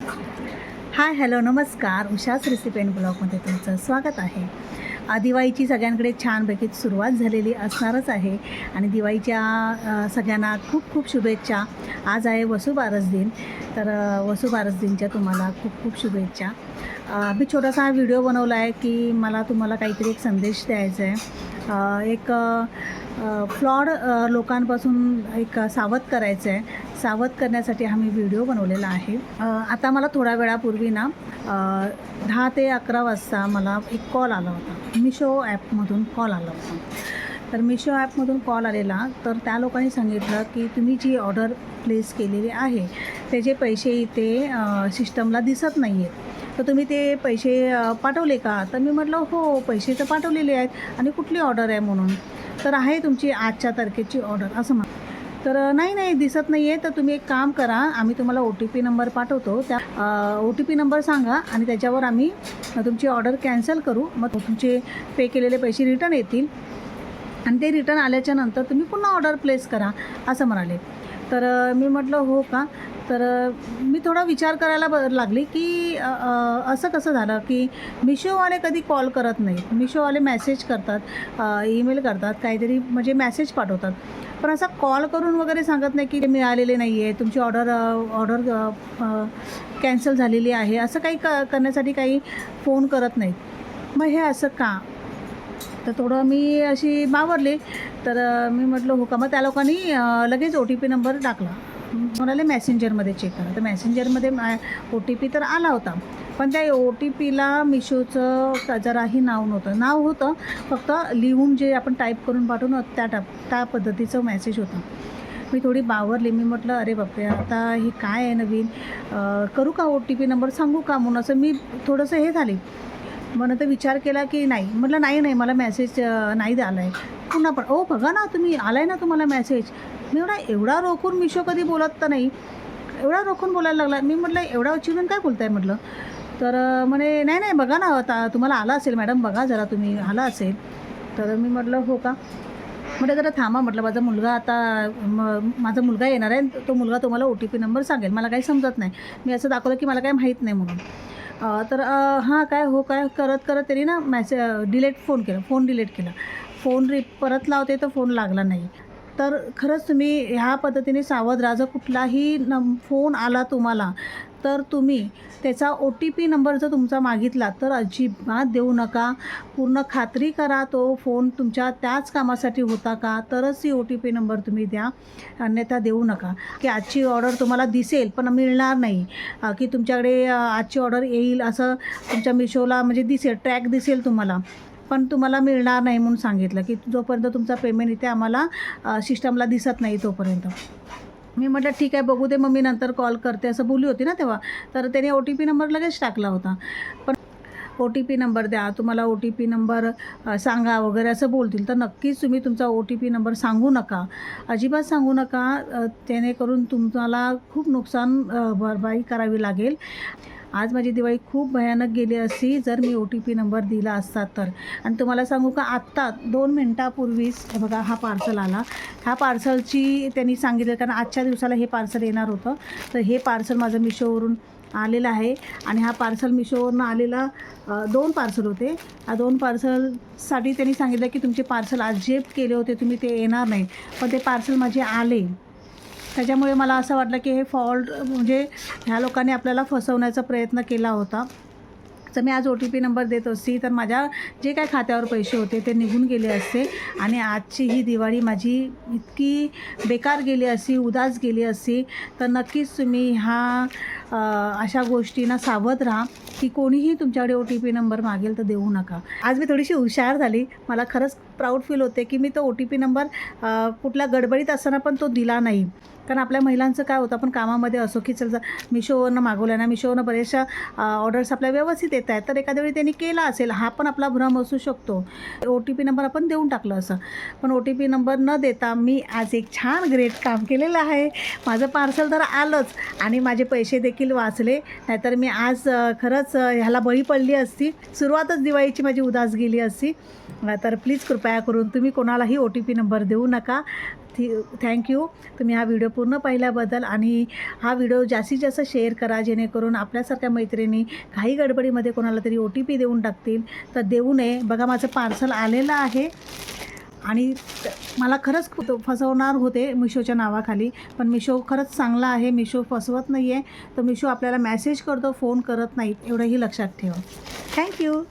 Hi hello नमस्कार. उषाच recipe and ब्लॉगमध्ये तुमचं स्वागत आहे. दिवाळीची सगळ्यांकडे छानपैकी सुरुवात झालेली असणारच आहे आणि दिवाळीच्या सगळ्यांना खूप खूप शुभेच्छा. आज आहे वसुबारस दिन. तर वसुबारस दिनच्या तुम्हाला खूप खूप शुभेच्छा. मी छोटासा हा व्हिडिओ बनवला आहे की मला तुम्हाला काहीतरी एक संदेश द्यायचा आहे. एक फ्लॉड लोकांपासून एक सावध करायचं आहे सावध करण्यासाठी हा मी व्हिडिओ बनवलेला आहे. आता मला थोड्या वेळापूर्वी ना दहा ते अकरा वाजता मला एक कॉल आला होता. मिशो ॲपमधून कॉल आला होता. तर मिशो ॲपमधून कॉल आलेला तर त्या लोकांनी सांगितलं की तुम्ही जी ऑर्डर प्लेस केलेली आहे त्याचे पैसे इथे सिस्टमला दिसत नाही आहेत तर तुम्ही ते पैसे पाठवले का? तर मी म्हटलं हो पैसे तर पाठवलेले आहेत आणि कुठली ऑर्डर आहे म्हणून? तर आहे तुमची आजच्या तारखेची ऑर्डर असं म्हण तर नाही नाही दिसत नाही आहे तर तुम्ही एक काम करा आम्ही तुम्हाला ओ टी पी नंबर पाठवतो. त्या ओ टी पी नंबर सांगा आणि त्याच्यावर आम्ही तुमची ऑर्डर कॅन्सल करू. मग तुमचे पे केलेले पैसे रिटर्न येतील. आणि ते रिटर्न आल्याच्यानंतर तुम्ही पुन्हा ऑर्डर प्लेस करा असं म्हणाले. तर मी म्हटलं हो का? तर मी थोडा विचार करायला ब लागली की असं कसं झालं की मिशोवाले कधी कॉल करत नाही मिशोवाले मेसेज करतात ईमेल करतात काहीतरी म्हणजे मेसेज पाठवतात. पण असा कॉल करून वगैरे सांगत नाही की ते मिळालेले नाही आहे तुमची ऑर्डर ऑर्डर कॅन्सल झालेली आहे असं काही क करण्यासाठी काही फोन करत नाहीत. मग हे असं का? तर थोडं मी अशी बावरली तर मी म्हटलं हो का? मग त्या लोकांनी लगेच ओ टी पी नंबर टाकला. म्हणाले मॅसेंजरमध्ये चेक करा. तर मॅसेंजरमध्ये ओ टी पी तर आला होता. पण त्या ओ टी पीला मिशोचं जराही नाव नव्हतं. नाव होतं फक्त लिहून जे आपण टाईप करून पाठवून त्या टाप त्या पद्धतीचं मेसेज होता. मी थोडी बावरली. मी म्हटलं अरे बापरे आता हे काय आहे नवीन? करू का ओ टी पी नंबर सांगू का म्हणून? असं मी थोडंसं हे झाले. मग नंतर विचार केला की नाही. म्हटलं नाही नाही मला मेसेज नाही आला आहे पुन्हा पण ओ बघा ना तुम्ही आला आहे ना तुम्हाला मेसेज मी एवढा एवढा रोखून मिशो कधी बोलत तर नाही. एवढा रोखून बोलायला लागला. मी म्हटलं एवढा चिडून काय बोलताय? म्हटलं. तर म्हणे नाही नाही बघा ना आता तुम्हाला आला असेल मॅडम बघा जरा तुम्ही आला असेल. तर मी म्हटलं हो का? म्हटलं जरा थांबा म्हटलं माझा मुलगा आता म माझा मुलगा येणार आहे तो मुलगा तुम्हाला ओ टी पी नंबर सांगेल. मला काही समजत नाही. मी असं दाखवलं की मला काही माहीत नाही म्हणून. तर हां काय हो काय? करत करत त्यांनी ना मॅसे डिलेट फोन केला फोन डिलेट केला. फोन रि परत लावते तर फोन लागला नाही. तर खरंच तुम्ही ह्या पद्धतीने सावध राहा जर कुठलाही नम फोन आला तुम्हाला तर तुम्ही त्याचा ओ टी पी नंबर जर तुमचा मागितला तर अजिबात देऊ नका. पूर्ण खात्री करा तो फोन तुमच्या त्याच कामासाठी होता का तरच ती ओ टी पी नंबर तुम्ही द्या. अन्यथा देऊ नका. की आजची ऑर्डर तुम्हाला दिसेल पण मिळणार नाही. की तुमच्याकडे आजची ऑर्डर येईल असं तुमच्या मिशोला म्हणजे दिसेल ट्रॅक दिसेल तुम्हाला. पण तुम्हाला मिळणार नाही म्हणून सांगितलं की जोपर्यंत तुमचा पेमेंट इथे आम्हाला सिस्टमला दिसत नाही तोपर्यंत. मी म्हटलं ठीक आहे बघू दे मग मी नंतर कॉल करते. असं बोलली होती ना तेव्हा. तर त्याने ओ टी पी नंबर लगेच टाकला होता. पण ओ टी पी नंबर द्या तुम्हाला ओ टी पी नंबर सांगा वगैरे असं बोलतील. तर नक्कीच तुम्ही तुमचा ओ टी पी नंबर सांगू नका. अजिबात सांगू नका. जेणेकरून तुम्हाला खूप नुकसान भरपाई करावी लागेल. आज माझी दिवाळी खूप भयानक गेली असती जर मी ओ टी पी नंबर दिला असता तर. आणि तुम्हाला सांगू का आत्ता दोन मिनटापूर्वीच बघा हा पार्सल आला. ह्या पार्सलची त्यांनी सांगितलं कारण आजच्या दिवसाला हे पार्सल येणार होतं. तर हे पार्सल माझं मिशोवरून आलेलं आहे. आणि हा पार्सल मिशोवरून आलेला दोन पार्सल होते. हा दोन पार्सलसाठी त्यांनी सांगितलं की तुमचे पार्सल आज जे केले होते तुम्ही ते येणार नाही. पण ते पार्सल माझे आले. त्याच्यामुळे मला असं वाटलं की हे फॉल्ट म्हणजे ह्या लोकांनी आपल्याला फसवण्याचा प्रयत्न केला होता. तर मी आज ओ टी पी नंबर देत असती तर माझ्या जे काय खात्यावर पैसे होते ते निघून गेले असते. आणि आजची ही दिवाळी माझी इतकी बेकार गेली असती उदास गेली असती. तर नक्कीच तुम्ही ह्या अशा गोष्टींना सावध राहा की कोणीही तुमच्याकडे ओ टी पी नंबर मागेल तर देऊ नका. आज मी थोडीशी हुशार झाली. मला खरंच प्राऊड फील होते की मी तो ओ टी पी नंबर कुठल्या गडबडीत असताना पण तो दिला नाही. कारण आपल्या महिलांचं काय होतं आपण कामामध्ये असो की चल मिशोवरनं मागवलं ना मिशोवरनं बऱ्याचशा ऑर्डर्स आपल्या व्यवस्थित येत आहेत. तर एखाद्या वेळी त्यांनी केला असेल हा पण आपला भ्रम असू शकतो. ओ टी पी नंबर आपण देऊन टाकलं असं. पण ओ टी पी नंबर न देता मी आज एक छान ग्रेट काम केलेलं आहे. माझं पार्सल तर आलंच आणि माझे पैसे देखील वाचले. नाहीतर मी आज खरंच ह्याला बळी पडली असती. सुरुवातच दिवाळीची माझी उदास गेली असती. तर प्लीज कृपया करून तुम्ही कोणालाही ओ टी पी नंबर देऊ नका. थी थँक्यू तुम्ही हा व्हिडिओ पूर्ण पाहिल्याबद्दल आणि हा व्हिडिओ जास्तीत जास्त शेअर करा जेणेकरून आपल्यासारख्या मैत्रिणी काही गडबडीमध्ये कोणाला तरी ओ टी पी देऊन टाकतील. तर देऊ नये. बघा माझं पार्सल आलेलं आहे. आणि मला खरंच खूप फसवणार होते मिशोच्या नावाखाली पण मिशो खरंच चांगला आहे. मिशो फसवत नाही आहे तर मिशो आपल्याला मॅसेज करतो फोन करत नाहीत एवढंही लक्षात ठेवा. थँक्यू